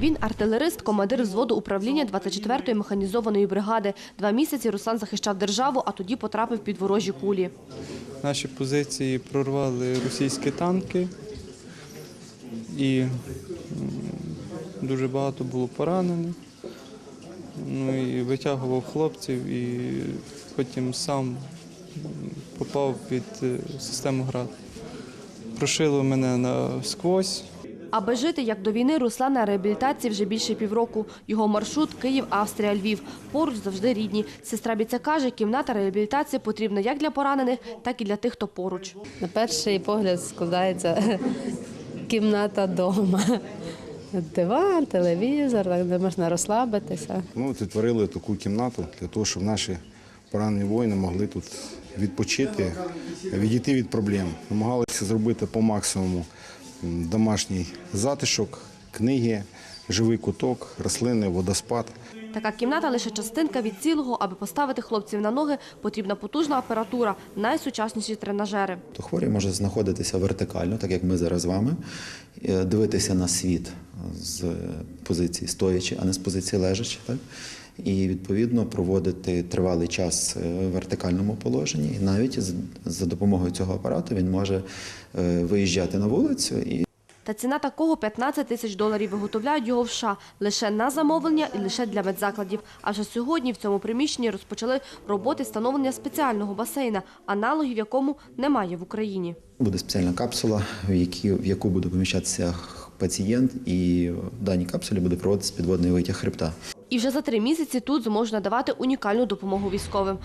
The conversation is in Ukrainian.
Він артилерист, командир взводу управління 24-ї механізованої бригади. Два місяці Руслан захищав державу, а тоді потрапив під ворожі кулі. Наші позиції прорвали російські танки і дуже багато було поранених. Ну і витягував хлопців і потім сам попав під е, систему ГРАД. Прошило мене насквозь. Аби жити як до війни, Руслан на реабілітації вже більше півроку. Його маршрут Київ, Австрія, Львів. Поруч завжди рідні. Сестра бійця каже, кімната реабілітації потрібна як для поранених, так і для тих, хто поруч. На перший погляд складається кімната вдома. Диван, телевізор, де можна розслабитися. Ми от відтворили таку кімнату для того, щоб наші поранені воїни могли тут відпочити, відійти від проблем. Намагалися зробити по максимуму домашній затишок, книги, живий куток, рослини, водоспад. Така кімната лише частинка від цілого. Аби поставити хлопців на ноги, потрібна потужна апаратура, найсучасніші тренажери. То хворий може знаходитися вертикально, так як ми зараз з вами, е, дивитися на світ з позиції стоячи, а не з позиції лежачи. Так? І відповідно проводити тривалий час е, в вертикальному положенні. І навіть за допомогою цього апарату він може е, виїжджати на вулицю і Та ціна такого 15 тисяч доларів виготовляють його в США лише на замовлення і лише для медзакладів. А вже сьогодні в цьому приміщенні розпочали роботи встановлення спеціального басейна, аналогів якому немає в Україні. буде спеціальна капсула, в, які, в яку буде поміщатися пацієнт, і в даній капсулі буде проводитися підводний витяг хребта. І вже за три місяці тут зможуть надавати унікальну допомогу військовим.